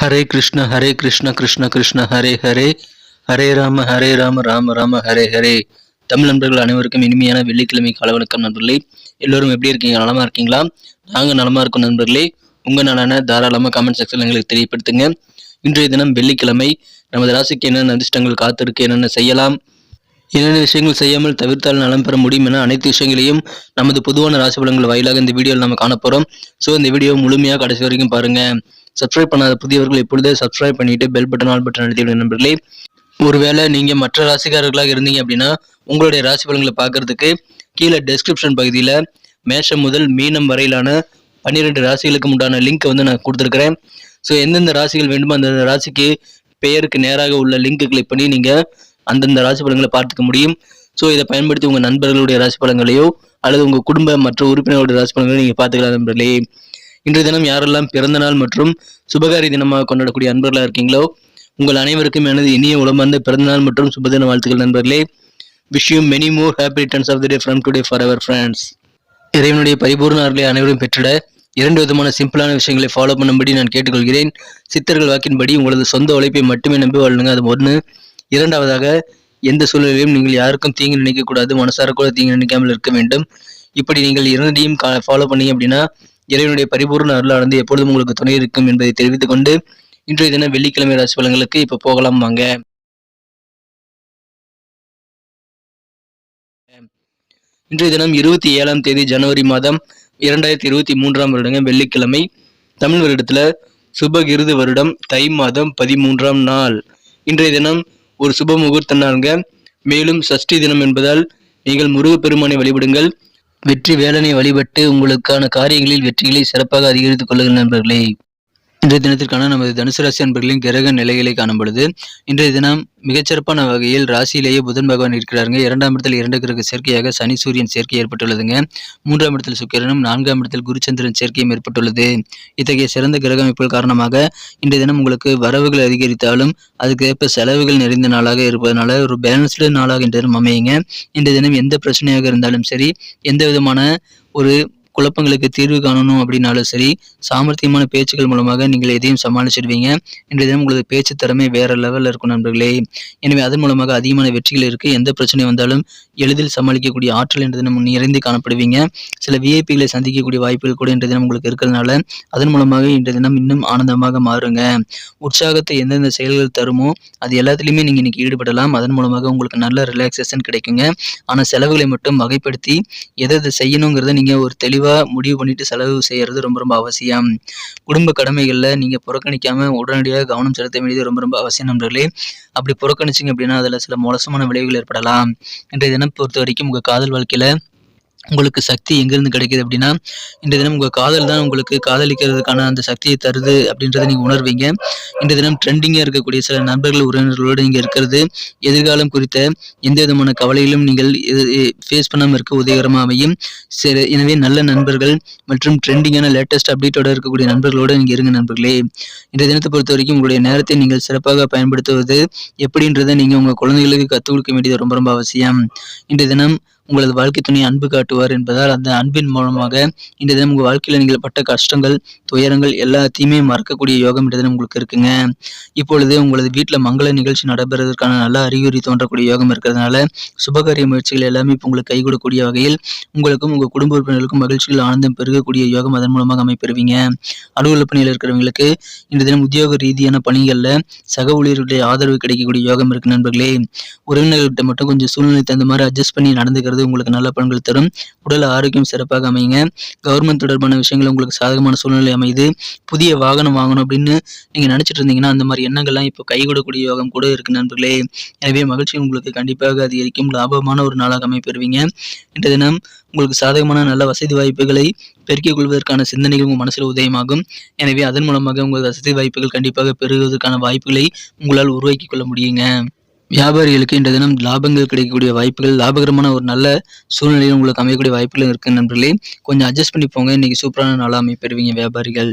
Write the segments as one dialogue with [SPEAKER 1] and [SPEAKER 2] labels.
[SPEAKER 1] ஹரே கிருஷ்ண ஹரே கிருஷ்ண கிருஷ்ண கிருஷ்ண ஹரே ஹரே. ஹரே ராம ஹரே ராம ராம ராம ஹரே ஹரே. தமிழ் நண்பர்கள் அனைவருக்கும் இனிமையான வெள்ளிக்கிழமை கால வணக்கம் நண்பர்களே. எல்லோரும் எப்படி இருக்கீங்க? நலமா இருக்கீங்களா? நாங்க நலமா இருக்கோம் நண்பர்களே. உங்க நலனை தாராளமா கமெண்ட் செக்ஷன் எங்களுக்கு தெரியப்படுத்துங்க. இன்றைய தினம் வெள்ளிக்கிழமை. நமது ராசிக்கு என்னென்ன அதிர்ஷ்டங்கள் காத்திருக்கு என்னென்ன செய்யலாம் என்னென்ன விஷயங்கள் செய்யாமல் தவிர்த்தால் நலம் பெற முடியும் என அனைத்து விஷயங்களையும் நமது பொதுவான ராசி பலன்கள் வாயிலாக இந்த வீடியோவில் நம்ம காணப்போகிறோம் ஸோ இந்த வீடியோ முழுமையாக கடைசி வரைக்கும் பாருங்க. சப்ஸ்கிரைப் பண்ணாத புதியவர்கள் இப்பொழுதே சப்ஸ்கிரைப் பண்ணிட்டு பெல் பட்டன் ஆல் பட்டன் அழுத்தி நண்பர்களே. ஒருவேளை நீங்க மற்ற ராசிக்காரர்களாக இருந்தீங்க அப்படின்னா உங்களுடைய ராசி பலன்களை பார்க்கறதுக்கு கீழே டெஸ்கிரிப்ஷன் பகுதியில் மேஷம் முதல் மீனம் வரையிலான பன்னிரெண்டு ராசிகளுக்கு உண்டான லிங்க்கை வந்து நான் கொடுத்துருக்குறேன். ஸோ எந்தெந்த ராசிகள் வேண்டுமோ அந்தந்த ராசிக்கு பெயருக்கு நேராக உள்ள லிங்க் கிளிக் பண்ணி நீங்க அந்தந்த ராசி பலன்களை பார்த்துக்க முடியும். ஸோ இதை பயன்படுத்தி உங்கள் நண்பர்களுடைய ராசி பலன்களையோ அல்லது உங்கள் குடும்ப மற்ற உறுப்பினர்களுடைய ராசி பலன்களையோ நீங்கள் பார்த்துக்கலாம் நண்பர்களே. இன்றைய தினம் யாரெல்லாம் பிறந்த நாள் மற்றும் சுபகாரி தினமாக கொண்டாடக்கூடிய அன்பர்களாக இருக்கீங்களோ உங்கள் அனைவருக்கும் எனது இனிய உளமார்ந்த பிறந்த நாள் மற்றும் சுபதின வாழ்த்துக்கள் நண்பர்களே. விஷயம் many more happy returns of the day from today for our friends இறைவனுடைய பரிபூர்ண அருளை அனைவரும் பெற்றிட இரண்டு விதமான சிம்பிளான விஷயங்களை ஃபாலோ பண்ணும்படி நான் கேட்டுக்கொள்கிறேன். சித்தர்கள் வாக்கின்படி உங்களது சொந்த உழைப்பை மட்டுமே நம்பி வாழுங்க. அது ஒன்று இரண்டாவதாக எந்த சூழ்நிலையிலும் நீங்கள் யாருக்கும் தீங்கு நினைக்கக்கூடாது. மனசார கூட தீங்கு நினைக்காமல் இருக்க வேண்டும். இப்படி நீங்கள் இரண்டையும் ஃபாலோ பண்ணீங்க அப்படின்னா இறைவனுடைய பரிபூர்ண அருளானது எப்பொழுதும் உங்களுக்கு துணை இருக்கும் என்பதை தெரிவித்துக் கொண்டு இன்றைய தினம் வெள்ளிக்கிழமை ராசி பலன்களுக்கு இப்ப போகலாம் வாங்க. இன்றைய தினம் இருபத்தி ஏழாம் தேதி ஜனவரி மாதம் இரண்டாயிரத்தி இருபத்தி மூன்றாம் வருடங்க வெள்ளிக்கிழமை. தமிழ் வருடத்துல சுபகிருது வருடம் தை மாதம் பதிமூன்றாம் நாள். இன்றைய தினம் ஒரு சுப முகூர்த்த நாளுங்க. மேலும் சஷ்டி தினம் என்பதால் நீங்கள் முருகப்பெருமானை வழிபடுங்கள். வெற்றி வேலனை வழிபட்டு உங்களுக்கான காரியங்களில் வெற்றிகளை சிறப்பாக அதிகரித்துக் கொள்ளுங்கள் நண்பர்களே. இன்றைய தினத்திற்கான நமது தனுசு ராசி அன்பர்களின் கிரக நிலைகளை காணும் பொழுது இன்றைய தினம் மிகச்சிறப்பான வகையில் ராசியிலேயே புதன் பகவான் இருக்கிறாருங்க. இரண்டாம் இடத்தில் இரண்டு கிரக சேர்க்கையாக சனி சூரியன் சேர்க்கை ஏற்பட்டுள்ளதுங்க. மூன்றாம் இடத்தில் சுக்கிரனும் நான்காம் இடத்தில் குருச்சந்திரன் சேர்க்கையும் ஏற்பட்டுள்ளது. இத்தகைய சிறந்த கிரக அமைப்புகள் காரணமாக இன்றைய தினம் உங்களுக்கு வரவுகள் அதிகரித்தாலும் அதுக்கேற்ப செலவுகள் நிறைந்த நாளாக இருப்பதனால ஒரு பேலன்ஸ்டு நாளாக இன்றைய தினம் அமையுங்க. இன்றைய தினம் எந்த பிரச்சனையாக இருந்தாலும் சரி எந்த விதமான ஒரு குழப்பங்களுக்கு தீர்வு காணணும் அப்படின்னாலும் சரி சாமர்த்தியமான பேச்சுக்கள் மூலமாக நீங்கள் எதையும் சமாளிச்சிடுவீங்க. இன்றைய தினம் உங்களது பேச்சு திறமை வேற லெவலில் இருக்கும் நண்பர்களே. எனவே அதன் மூலமாக அதிகமான வெற்றிகள் இருக்கு. எந்த பிரச்சனை வந்தாலும் எளிதில் சமாளிக்கக்கூடிய ஆற்றல் என்ற தினம் நிறைந்து காணப்படுவீங்க. சில விஐபிகளை சந்திக்கக்கூடிய வாய்ப்புகள் கூட இன்றைய தினம் உங்களுக்கு இருக்கிறதுனால அதன் மூலமாக இன்றைய தினம் இன்னும் ஆனந்தமாக மாறுங்க. உற்சாகத்தை எந்தெந்த செயல்கள் தருமோ அது எல்லாத்துலேயுமே நீங்கள் இன்னைக்கு ஈடுபடலாம். அதன் மூலமாக உங்களுக்கு நல்ல ரிலாக்ஸேஷன் கிடைக்குங்க. ஆனால் செலவுகளை மட்டும் வகைப்படுத்தி எதை செய்யணுங்கிறத நீங்கள் ஒரு தெளிவாக முடிவு பண்ணிட்டு செலவு செய்யறது ரொம்ப ரொம்ப அவசியம். குடும்ப கடமைகளில் நீங்கள் புறக்கணிக்காம உடனடியாக கவனம் செலுத்த வேண்டியது ரொம்ப ரொம்ப அவசியம் நண்பர்களே. அப்படி புறக்கணிச்சிங்க அப்படின்னா அதில் சில மோசமான விளைவுகள் ஏற்படலாம். இன்றைய தினம் பொறுத்த வரைக்கும் உங்கள் காதல் வாழ்க்கையில் உங்களுக்கு சக்தி எங்கேருந்து கிடைக்குது அப்படின்னா இந்த தினம் உங்கள் காதல் தான் உங்களுக்கு காதலிக்கிறதுக்கான அந்த சக்தியை தருது அப்படின்றத நீங்கள் உணர்வீங்க. இந்த தினம் ட்ரெண்டிங்காக இருக்கக்கூடிய சில நண்பர்கள் உறவினர்களோடு நீங்கள் இருக்கிறது எதிர்காலம் குறித்த எந்த விதமான கவலையிலும் நீங்கள் ஃபேஸ் பண்ணாமல் இருக்க உதவிகரமாக அமையும். சரி எனவே நல்ல நண்பர்கள் மற்றும் ட்ரெண்டிங்கான லேட்டஸ்ட் அப்டேட்டோட இருக்கக்கூடிய நண்பர்களோடு நீங்கள் இருங்க நண்பர்களே. இந்த தினத்தை பொறுத்த வரைக்கும் உங்களுடைய நேரத்தை நீங்கள் சிறப்பாக பயன்படுத்துவது எப்படின்றத நீங்கள் உங்கள் குழந்தைகளுக்கு கற்றுக் கொடுக்க வேண்டியது ரொம்ப ரொம்ப அவசியம். இன்றைய தினம் உங்களது வாழ்க்கை துணை அன்பு காட்டுவார் என்பதால் அந்த அன்பின் மூலமாக இந்த தினம் உங்கள் வாழ்க்கையில் நீங்கள் பட்ட கஷ்டங்கள் துயரங்கள் எல்லாத்தையுமே மறக்கக்கூடிய யோகம் இந்த உங்களுக்கு இருக்குங்க. இப்பொழுது உங்களது வீட்டில் மங்கள நிகழ்ச்சி நடைபெறுவதற்கான நல்ல அறிகுறி தோன்றக்கூடிய யோகம் இருக்கிறதுனால சுபகாரிய முயற்சிகள் எல்லாமே இப்போ உங்களுக்கு கை கொடுக்கக்கூடிய வகையில் உங்களுக்கும் உங்கள் குடும்ப உறுப்பினர்களுக்கும் மகிழ்ச்சிகள் ஆனந்தம் பெருகக்கூடிய யோகம் அதன் மூலமாக அமைப்பெறுவீங்க. அலுவலக பணியில் இருக்கிறவங்களுக்கு இன்று தினம் உத்தியோக ரீதியான பணிகளில் சக ஊழியர்களுடைய ஆதரவு கிடைக்கக்கூடிய யோகம் இருக்கு நண்பர்களே. உறவினர்கள்கிட்ட மட்டும் கொஞ்சம் சூழ்நிலை தகுந்த மாதிரி அட்ஜஸ்ட் பண்ணி நடந்துக்கிறது உங்களுக்கு நல்ல பலன்கள் தரும். உடல் ஆரோக்கியம் சிறப்பாக அமையுங்க. கவர்மெண்ட் தொடர்பான விஷயங்கள் உங்களுக்கு சாதகமான சூழ்நிலை அமையுது புதிய வாகனம் வாங்கணும் அப்படின்னு நீங்கள் நினச்சிட்டு இருந்தீங்கன்னா அந்த மாதிரி எண்ணங்கள்லாம் இப்போ கைகூடக்கூடிய யோகம் கூட இருக்கு நண்பர்களே. எனவே மகிழ்ச்சி உங்களுக்கு கண்டிப்பாக அதிகரிக்கும். லாபமான ஒரு நாளாக அமைப்பெறுவீங்க. இன்றைய தினம் உங்களுக்கு சாதகமான நல்ல வசதி வாய்ப்புகளை பெருக்கிக் கொள்வதற்கான சிந்தனைகள் உங்கள் மனசில் உதயமாகும். எனவே அதன் மூலமாக உங்கள் வசதி வாய்ப்புகள் கண்டிப்பாக பெறுவதற்கான வாய்ப்புகளை உங்களால் உருவாக்கி கொள்ள முடியுங்க. வியாபாரிகளுக்கு இன்றைய தினம் லாபங்கள் கிடைக்கக்கூடிய வாய்ப்புகள் லாபகரமான ஒரு நல்ல சூழ்நிலையில் உங்களுக்கு அமையக்கூடிய வாய்ப்புகள் இருக்கு நண்பர்களே. கொஞ்சம் அட்ஜஸ்ட் பண்ணி போங்க. இன்னைக்கு சூப்பரான நாளாக அமைப்பெறுவீங்க வியாபாரிகள்.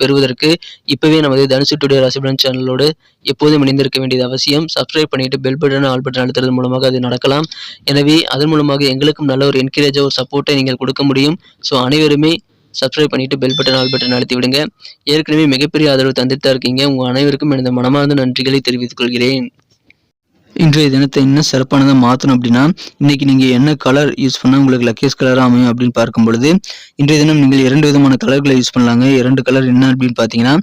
[SPEAKER 1] பெறுவதற்கு இப்போவே நமது தனுசு டுடே ராசிபலன் சேனலோடு எப்போதும் இணைந்திருக்க வேண்டியது அவசியம். சப்ஸ்கிரைப் பண்ணிட்டு பெல் பட்டன் ஆல் பட்டன் அழுத்துறது மூலமாக அது நடக்கலாம். எனவே அதன் மூலமாக எங்களுக்கும் நல்ல ஒரு என்கரேஜாக ஒரு சப்போர்ட்டை நீங்கள் கொடுக்க முடியும். ஸோ அனைவருமே சப்ஸ்கிரைப் பண்ணிட்டு பெல் பட்டன் ஆல் பட்டன் அழுத்தி விடுங்க. ஏற்கனவே மிகப்பெரிய ஆதரவு தந்துட்டு தான் இருக்கீங்க. உங்கள் அனைவருக்கும் எனது மனமார்ந்த நன்றிகளை தெரிவித்துக் கொள்கிறேன். இன்றைய தினத்தை இன்னும் சிறப்பானதாக மாற்றணும் அப்படின்னா இன்னைக்கு நீங்கள் என்ன கலர் யூஸ் பண்ணால் உங்களுக்கு லக்கேஸ் கலராக அமையும் அப்படின்னு பார்க்கும் பொழுது இன்றைய தினம் நீங்கள் இரண்டு விதமான கலர்களை யூஸ் பண்ணலாங்க. இரண்டு கலர் என்ன அப்படின்னு பார்த்தீங்கன்னா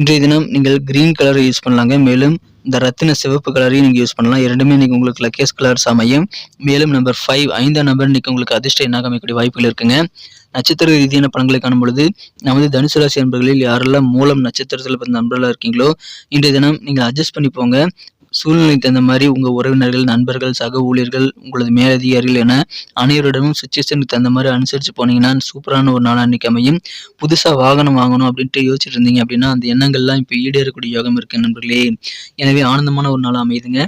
[SPEAKER 1] இன்றைய தினம் நீங்கள் கிரீன் கலரை யூஸ் பண்ணலாங்க. மேலும் இந்த ரத்தின சிவப்பு கலரையும் நீங்கள் யூஸ் பண்ணலாம். இரண்டுமே இன்றைக்கி உங்களுக்கு லக்கேஸ் கலர்ஸ் அமையும். மேலும் நம்பர் ஃபைவ் ஐந்தாம் நம்பர் இன்றைக்கு உங்களுக்கு அதிர்ஷ்டம் என்ன அமைக்கக்கூடிய வாய்ப்புகள் இருக்குங்க. நட்சத்திர ரீதியான படங்களை காணும் பொழுது நமது தனுசு ராசி என்பர்களில் யாரெல்லாம் மூலம் நட்சத்திரத்தில் பிறந்த நண்பர்களாக இருக்கீங்களோ இன்றைய தினம் நீங்கள் அட்ஜஸ்ட் பண்ணி போங்க. சூழ்நிலைக்கு தகுந்த மாதிரி உங்கள் உறவினர்கள் நண்பர்கள் சக ஊழியர்கள் உங்களது மேலதிகாரிகள் என அனைவரிடமும் சுச்சுவேஷனுக்கு தகுந்த மாதிரி அனுசரித்து போனீங்கன்னா சூப்பரான ஒரு நாள் அன்றைக்கி அமையும். புதுசாக வாகனம் வாங்கணும் அப்படின்ட்டு யோசிச்சுட்டு இருந்தீங்க அப்படின்னா அந்த எண்ணங்கள்லாம் இப்போ ஈடேறக்கூடிய யோகம் இருக்குது நண்பர்களே. எனவே ஆனந்தமான ஒரு நாள் அமையுதுங்க.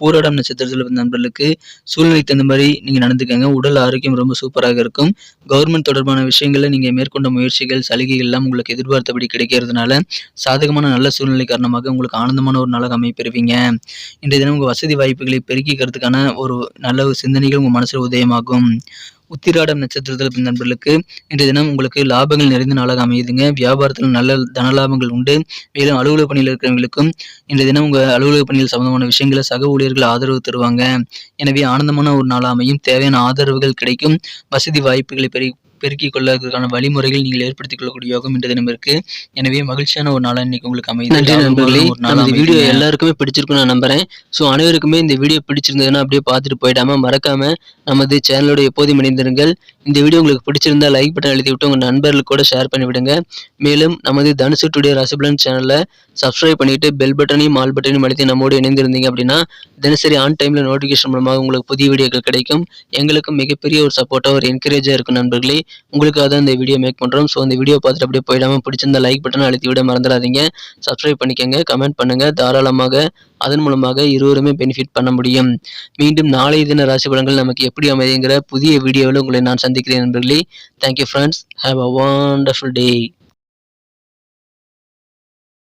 [SPEAKER 1] பூராடம் நட்சத்திரத்தில் இருந்த நண்பர்களுக்கு சூழ்நிலைக்கு தகுந்த மாதிரி நீங்கள் நடந்துக்கங்க. உடல் ஆரோக்கியம் ரொம்ப சூப்பராக இருக்கும். கவர்மெண்ட் தொடர்பான விஷயங்களில் நீங்கள் மேற்கொண்ட முயற்சிகள் சலுகைகள் எல்லாம் உங்களுக்கு எதிர்பார்த்தபடி கிடைக்கிறதுனால சாதகமான நல்ல சூழ்நிலை காரணமாக உங்களுக்கு ஆனந்தமான ஒரு நாளாக அமைப்பெறுவீங்க. இன்றைய தினம் உங்கள் வசதி வாய்ப்புகளை பெருக்கிக்கிறதுக்கான ஒரு நல்ல சிந்தனைகள் உங்கள் மனசில் உதயமாகும். உத்திராடம் நட்சத்திரத்தில் நண்பர்களுக்கு இன்றைய தினம் உங்களுக்கு லாபங்கள் நிறைந்த நாளாக அமையுதுங்க. வியாபாரத்தில் நல்ல தன லாபங்கள் உண்டு. மேலும் அலுவலக பணியில் இருக்கிறவங்களுக்கும் இன்றைய தினம் உங்கள் அலுவலக பணியில் சம்பந்தமான விஷயங்களை சக ஊழியர்கள் ஆதரவு தருவாங்க. எனவே ஆனந்தமான ஒரு நாள் அமையும். தேவையான ஆதரவுகள் கிடைக்கும். வசதி வாய்ப்புகளை பெருகி பெருக்கிக் கொள்வதற்கான வழிமுறைகள் நீங்கள் ஏற்படுத்திக் கொள்ளக்கூடிய யோகம் இன்று தினம் இருக்கு. எனவே மகிழ்ச்சியான ஒரு நாள் இன்னைக்கு உங்களுக்கு அமைதி நன்றி நண்பர்களே. இந்த வீடியோ எல்லாருக்குமே பிடிச்சிருக்கும் நான் நம்புறேன். ஸோ அனைவருக்குமே இந்த வீடியோ பிடிச்சிருந்ததுன்னா அப்படியே பார்த்துட்டு போயிடாம மறக்காம நமது சேனலோட எப்போதும் இணைந்திருங்கள். இந்த வீடியோ உங்களுக்கு பிடிச்சிருந்தா லைக் பட்டன் அழுத்தி விட்டு உங்கள் நண்பர்களுக்கு கூட ஷேர் பண்ணி விடுங்க. மேலும் நமது தனுசு டுடே ரசபலன் சேனலை சப்ஸ்கிரைப் பண்ணிட்டு பெல் பட்டனையும் ஆல் பட்டனையும் அழுத்தி நம்மோடு இணைந்திருந்தீங்க அப்படின்னா தினசரி ஆன் டைமில் நோட்டிஃபிகேஷன் மூலமாக உங்களுக்கு புதிய வீடியோக்கள் கிடைக்கும். எங்களுக்கும் மிகப்பெரிய ஒரு சப்போர்ட்டாக ஒரு என்கரேஜாக இருக்கும் நண்பர்களே. உங்களுக்காக தான் இந்த வீடியோ மேக் பண்ணுறோம் ஸோ இந்த வீடியோ பார்த்துட்டு அப்படியே போயிடாமல் பிடிச்சிருந்த லைக் பட்டன் அழுத்தி விட மறந்துடாதீங்க. சப்ஸ்கிரைப் பண்ணிக்கோங்க கமெண்ட் பண்ணுங்கள் தாராளமாக அதன் மூலமாக இருவருமே பெனிஃபிட் பண்ண முடியும். மீண்டும் நாளைய தின ராசி பலன்கள் நமக்கு எப்படி அமைதிங்கிற புதிய வீடியோவில் உங்களை நான் சந்திக்கிறேன் நண்பர்களே. Thank you friends have a wonderful day